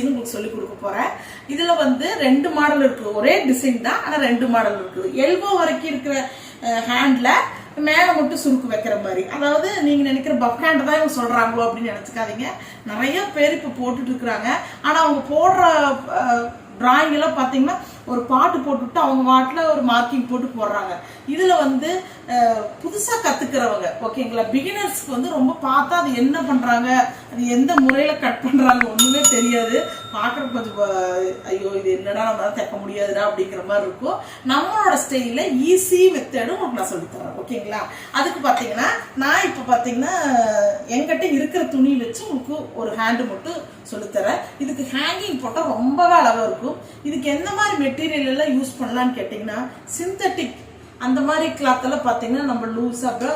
Design உங்களுக்கு சொல்லி கொடுக்க போறேன். இதுல வந்து ரெண்டு மாடல் இருக்கு. ஒரே டிசைன் தான் ஆனா ரெண்டு மாடல் இருக்குது எல்போ வரைக்கும் இருக்கிற ஹேண்ட்ல மேல மட்டும் சுருக்கு வைக்கிற மாதிரி. அதாவது நீங்க நினைக்கிற பஃப் ஹேண்ட் தான் இவங்க சொல்றாங்களோ அப்படின்னு நினைச்சுக்காதீங்க. நிறைய பேர் இப்ப போட்டுட்டு இருக்கிறாங்க. ஆனா அவங்க போடுற டிராயிங் எல்லாம் ஒரு பாட்டு போட்டுவிட்டு அவங்க வாட்டில் ஒரு மார்க்கிங் போட்டு போடுறாங்க. இதில் வந்து புதுசாக கற்றுக்கிறவங்க ஓகேங்களா? பிகினர்ஸ்க்கு வந்து ரொம்ப பார்த்தா அது என்ன பண்ணுறாங்க அது எந்த முறையில் கட் பண்ணுறாங்க ஒன்றுமே தெரியாது. பார்க்குற கொஞ்சம் ஐயோ இது என்னடா நம்மளால தைக்க முடியாதுடா அப்படிங்கிற மாதிரி இருக்கும். நம்மளோட ஸ்டைலில் ஈஸி மெத்தடும் உங்களுக்கு நான் சொல்லித்தரேன் ஓகேங்களா? அதுக்கு பார்த்தீங்கன்னா நான் இப்போ பார்த்தீங்கன்னா எங்கிட்ட இருக்கிற துணி வச்சு உங்களுக்கு ஒரு ஹேண்டு மட்டும் சொல்லித்தரேன். இதுக்கு ஹேங்கிங் போட்டால் ரொம்பவே அழகா இருக்கும். இதுக்கு எந்த மாதிரி மெட்டீரியல் எல்லாம் யூஸ் பண்ணலான்னு கேட்டிங்கன்னா சிந்தட்டிக் அந்த மாதிரி கிளாத்தெல்லாம் பார்த்தீங்கன்னா நம்ம லூஸாக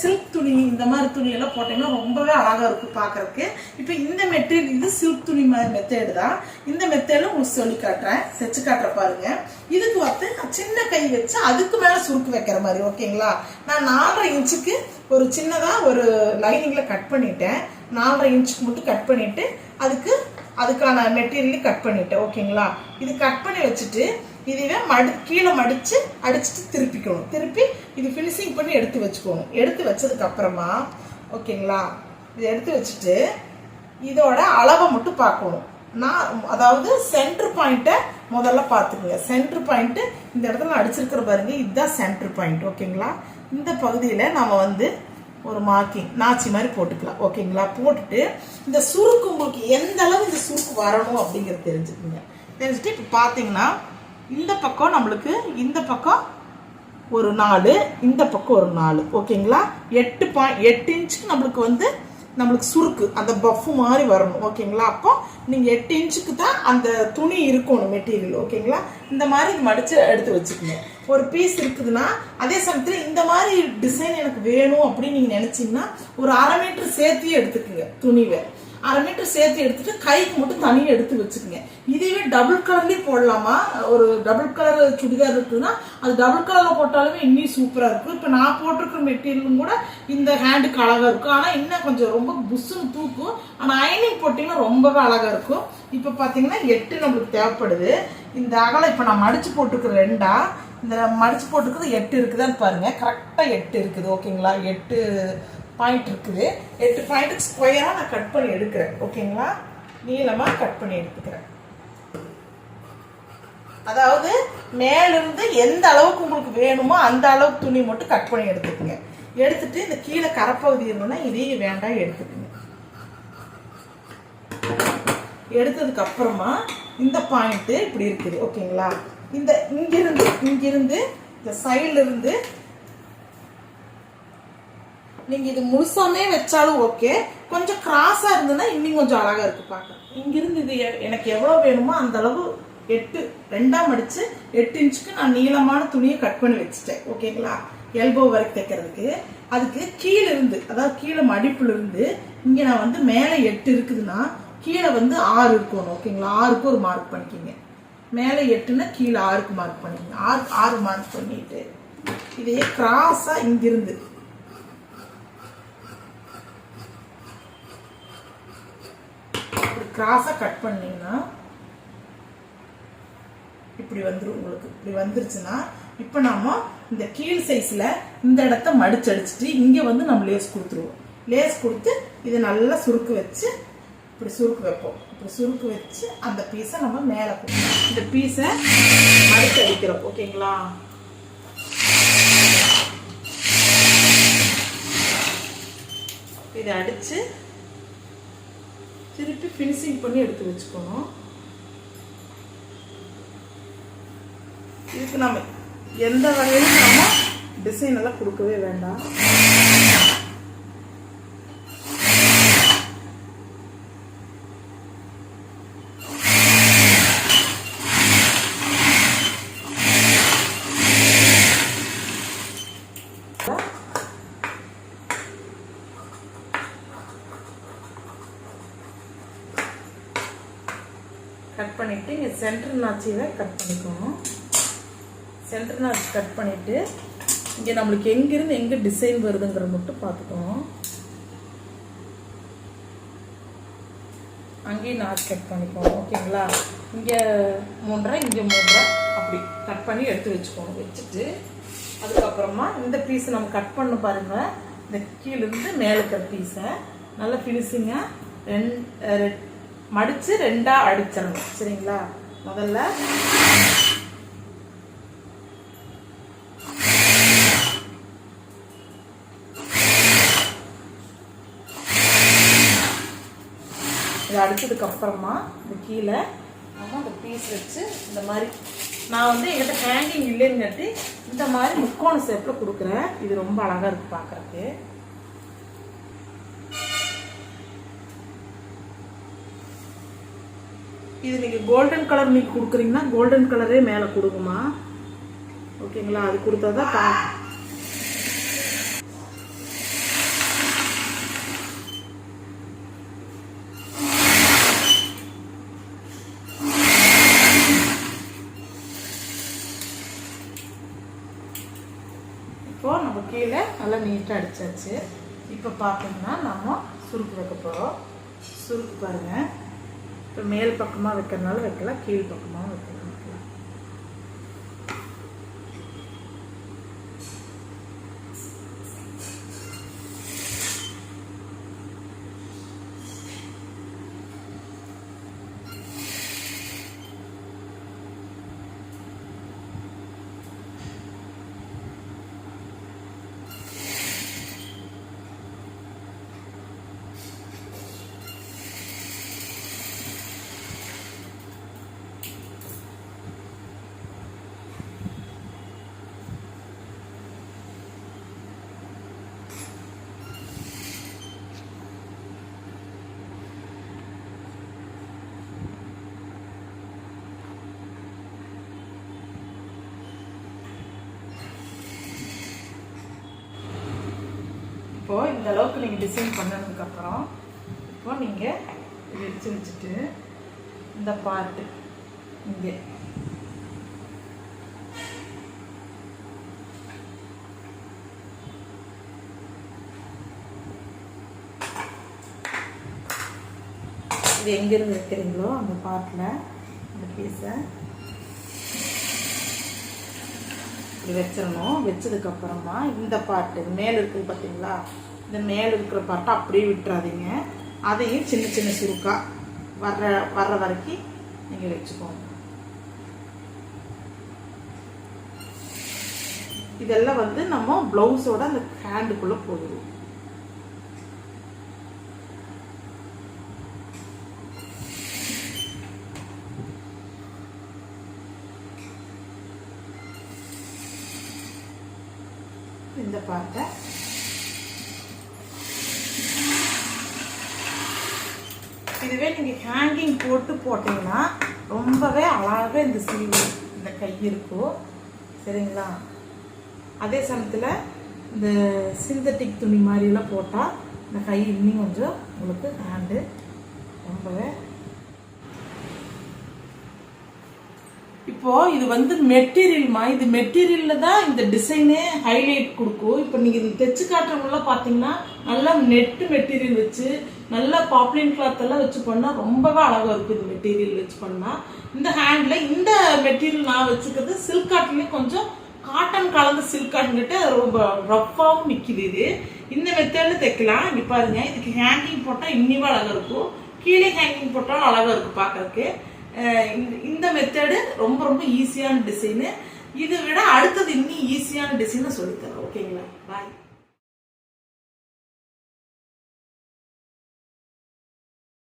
சில்க் துணி இந்த மாதிரி துணியெல்லாம் போட்டிங்கன்னா ரொம்பவே அழகாக இருக்கும் பார்க்கறதுக்கு. இப்போ இந்த மெட்டீரியல் இது சில்க் துணி மாதிரி மெத்தேடு தான். இந்த மெத்தேடில் உங்களுக்கு சொல்லி காட்டுறேன். செச்சு காட்டுற பாருங்க. இதுக்கு வந்து நான் சின்ன கை வச்சு அதுக்கு மேலே சுருக்கு வைக்கிற மாதிரி ஓகேங்களா? நான் நாலரை இன்ச்சுக்கு ஒரு சின்னதாக ஒரு லைனிங்கில் கட் பண்ணிட்டேன். நாலரை இன்ச்சுக்கு மட்டும் கட் பண்ணிவிட்டு அதுக்கு அதுக்கான மெட்டீரியல் கட் பண்ணிட்டேன் ஓகேங்களா இது கட் பண்ணி வச்சுட்டு இதுவே மடு கீழே மடித்து அடிச்சுட்டு திருப்பிக்கணும். திருப்பி இது ஃபினிஷிங் பண்ணி எடுத்து வச்சுக்கணும். எடுத்து வச்சதுக்கப்புறமா ஓகேங்களா இது எடுத்து வச்சுட்டு இதோட அளவை மட்டும் பார்க்கணும். நான் அதாவது சென்ட்ரு பாயிண்ட்டை முதல்ல பார்த்துக்குங்க. சென்ட்ரு பாயிண்ட்டு இந்த இடத்துல நான் அடிச்சிருக்கிற பாருங்க இதுதான் சென்ட்ரு பாயிண்ட் ஓகேங்களா இந்த பகுதியில் நம்ம வந்து ஒரு மார்க்கிங் நாச்சி மாதிரி போட்டுக்கலாம். ஓகேங்களா போட்டுட்டு இந்த சுருக்கு உங்களுக்கு எந்த அளவு இந்த சுருக்கு வரணும் அப்படிங்கிறது தெரிஞ்சுக்குங்க. தெரிஞ்சுட்டு இப்போ பார்த்தீங்கன்னா இந்த பக்கம் நம்மளுக்கு இந்த பக்கம் ஒரு நாலு இந்த பக்கம் ஒரு நாலு. ஓகேங்களா எட்டு பாயிண்ட் எட்டு இன்ச்சுக்கு நம்மளுக்கு வந்து நம்மளுக்கு சுருக்கு அந்த பஃப்பு மாதிரி வரணும் ஓகேங்களா? அப்போ நீங்கள் எட்டு இன்ச்சுக்கு தான் அந்த துணி இருக்கணும் மெட்டீரியல் ஓகேங்களா? இந்த மாதிரி இது மடித்து எடுத்து வச்சுக்கோங்க ஒரு பீஸ் இருக்குதுன்னா அதே சமயத்தில் இந்த மாதிரி டிசைன் எனக்கு வேணும் அப்படின்னு நீங்கள் நினச்சிங்கன்னா ஒரு அரை மீட்டர் சேர்த்தியே எடுத்துக்கோங்க துணிவை. அரை மீட்டர் சேர்த்து எடுத்துட்டு கைக்கு மட்டும் தனியாக எடுத்து வச்சுக்கோங்க. இதுவே டபுள் கலர்லேயே போடலாமா? ஒரு டபுள் கலர் சுடிதார் இருக்குதுன்னா அது டபுள் கலரில் போட்டாலுமே இன்னும் சூப்பராக இருக்கும். இப்போ நான் போட்டிருக்கிற மெட்டீரியலும் கூட இந்த ஹேண்டுக்கு அழகாக இருக்கும். ஆனால் இன்னும் கொஞ்சம் ரொம்ப புஷ்ஷுன்னு தூக்கும். ஆனால் அயனிங் போட்டிங்கன்னா ரொம்பவே அழகாக இருக்கும். இப்போ பார்த்தீங்கன்னா எட்டு நம்மளுக்கு தேவைப்படுது. இந்த அகலம் இப்போ நான் மடித்து போட்டிருக்கிற ரெண்டா இந்த மடித்து போட்டிருக்கிறது எட்டு இருக்குதான்னு பாருங்கள் கரெக்டாக எட்டு இருக்குது. ஓகேங்களா எட்டு பாயிண்ட் இருக்குது. எட்டு பாயிண்ட்டுக்கு ஸ்கொயராக நான் கட் பண்ணி எடுக்கிறேன். ஓகேங்களா நீளமாக கட் பண்ணி எடுத்துக்கிறேன். அதாவது மேலிருந்து எந்த அளவுக்கு உங்களுக்கு வேணுமோ அந்த அளவுக்கு துணி மட்டும் கட் பண்ணி எடுத்துக்கோங்க. எடுத்துட்டு இந்த கீழே கரப்பகுதி இருந்ததுன்னா இதையும் வேண்டாம் எடுத்துக்கோங்க. எடுத்ததுக்கு அப்புறமா இந்த பாயிண்ட்டு இப்படி இருக்குது. ஓகேங்களா இந்த இங்கிருந்து இங்கிருந்து இந்த சைட்லேருந்து நீங்கள் இது முழுசாமே வச்சாலும் ஓகே கொஞ்சம் கிராஸாக இருந்ததுன்னா இன்னும் கொஞ்சம் அழகாக இருக்குது பார்க்க. இங்கிருந்து இது எனக்கு எவ்வளோ வேணுமோ அந்த அளவு எட்டு ரெண்டாம் அடித்து எட்டு இன்ச்சுக்கு நான் நீளமான துணியை கட் பண்ணி வச்சுட்டேன். ஓகேங்களா எல்போ வரைக்கும் தைக்கிறதுக்கு. அதுக்கு கீழே இருந்து அதாவது கீழே மடிப்புலேருந்து இங்கே நான் வந்து மேலே எட்டு இருக்குதுன்னா கீழே வந்து ஆறு இருக்கணும். ஓகேங்களா ஆறுக்கு ஒரு மார்க் பண்ணிக்கிங்க. மேலே எட்டுன்னா கீழே ஆறுக்கு மார்க் பண்ணிக்கங்க. ஆறு ஆறு மார்க் பண்ணிட்டு இதையே கிராஸாக இங்கிருந்து கிராஸாக கட் பண்ணிங்கன்னா இப்படி வந்துடும் உங்களுக்கு. இப்படி வந்துருச்சுன்னா இப்போ நாம் இந்த கீழ் சைஸில் இந்த இடத்த மடிச்சடிச்சிட்டு இங்கே வந்து நம்ம லேஸ் கொடுத்துருவோம். லேஸ் கொடுத்து இதை நல்லா சுருக்கு வச்சு இப்படி சுருக்கு வைப்போம். இப்படி சுருக்கு வச்சு அந்த பீஸை நம்ம மேலே கொடுப்போம். இந்த பீஸை மடிச்சு அடிக்கிறோம். ஓகேங்களா? இதை அடித்து திருப்பி ஃபினிஷிங் பண்ணி எடுத்து வச்சுக்கணும். இதுக்கு நம்ம எந்த வகையிலும் நம்ம டிசைன் எல்லாம் கொடுக்கவே வேண்டாம். பண்ணிவிட்டு இங்கே சென்டர் நாச்சியை கட் பண்ணிக்கணும். சென்டர் நாச் கட் பண்ணிவிட்டு இங்கே நம்மளுக்கு எங்கேருந்து எங்கே டிசைன் வருதுங்கிறத மட்டும் பார்த்துக்கணும். அங்கேயும் நாச்சு கட் பண்ணிக்கணும் ஓகேங்களா? இங்கே மூன்றரை இங்கே மூன்றரை அப்படி கட் பண்ணி எடுத்து வச்சுக்கோங்க வச்சுட்டு அதுக்கப்புறமா இந்த பீஸை நம்ம கட் பண்ண பாருங்கள் இந்த கீழேருந்து மேலே இருக்கிற பீஸை நல்லா ஃபினிஷிங்காக ரெண்டு மடித்து ரெண்டாக அடிச்சிடணும். சரிங்களா? முதல்ல இதை அடிச்சதுக்கு அப்புறமா இந்த கீழே நம்ம அந்த பீஸ் வச்சு இந்த மாதிரி நான் வந்து எங்கிட்ட ஹேங்கிங் இல்லைன்னு கட்டி இந்த மாதிரி முக்கோண ஷேப்பில் கொடுக்குறேன். இது ரொம்ப அழகாக இருக்குது பார்க்கறதுக்கு. இது நீங்கள் கோல்டன் கலர் நீங்கள் கொடுக்குறீங்கன்னா கோல்டன் கலரே மேலே கொடுக்குமா ஓகேங்களா? அது கொடுத்தா தான் பா இப்போ நம்ம கீழே நல்லா நீட்டாக அடிச்சாச்சு. இப்போ பார்த்தீங்கன்னா நம்ம சுருக்கு வைக்க போகிறோம் சுருக்கு பாருங்கள் இப்போ மேல் பக்கமாக வைக்கிறதுனால வைக்கலாம் கீழ் பக்கமாக வைக்கலாம் வைக்கலாம் இப்போ இந்த அளவுக்கு நீங்கள் டிசைன் பண்ணதுக்கப்புறம் இப்போ நீங்கள் இது வச்சு வச்சுட்டு இந்த பார்ட்டு இங்கே. இது எங்கேருந்து வைக்கிறீங்களோ அந்த பார்ட்டில் அந்த பீஸை இப்படி வச்சிடணும். வச்சதுக்கப்புறமா இந்த பாட்டு மேலே இருக்குது பார்த்தீங்களா? இந்த மேலே இருக்கிற பாட்டை அப்படியே விட்டுறாதீங்க. அதையும் சின்ன சின்ன சுருக்காக வர்ற வர்ற வரைக்கும் நீங்கள் வச்சுக்கோங்க. இதெல்லாம் வந்து நம்ம ப்ளவுஸோட அந்த ஹேண்டுக்குள்ளே போடுவோம் இந்த பார்ட்டை இதுவே நீங்கள் ஹேங்கிங் போட்டு போட்டிங்கன்னா ரொம்பவே அழகாக இந்த சீவு இந்த கை இருக்கும். சரிங்களா? அதே சமயத்தில் இந்த சிந்தட்டிக் துணி மாதிரிலாம் போட்டால் இந்த கை இன்னும் கொஞ்சம் உங்களுக்கு ஹேண்டு ரொம்பவே இப்போ இது வந்து மெட்டீரியல்மா இது மெட்டீரியல்ல தான் இந்த டிசைனே ஹைலைட் கொடுக்கும். இப்போ நீங்க இது தைச்சு காட்டுறவங்களாம் பாத்தீங்கன்னா நல்லா நெட்டு மெட்டீரியல் வச்சு நல்லா பாப்ளின் கிளாத் எல்லாம் வச்சு பண்ணா ரொம்பவே அழகா இருக்கும் இந்த மெட்டீரியல் வச்சு பண்ணா. இந்த ஹேண்ட்ல இந்த மெட்டீரியல் நான் வச்சுக்கிறது சில்க் காட்டன்லயும் கொஞ்சம் காட்டன் கலந்து சில்க் காட்டுன்னுட்டு ரொம்ப ரஃப்பாகவும் நிக்குது இது. இந்த மெத்தட்ல தைக்கலாம். இங்க பாருங்க இதுக்கு ஹேங்கிங் போட்டா இன்னிவா அழகா இருக்கும். கீழே ஹேங்கிங் போட்டாலும் அழகா இருக்கும் பார்க்கறதுக்கு. இந்த மெத்தடு ரொம்ப ரொம்ப ஈஸியான டிசைனு இதை விட அடுத்தது இன்னும் ஈஸியான டிசைனை சொல்லித்தரேன். ஓகேங்களா பாய்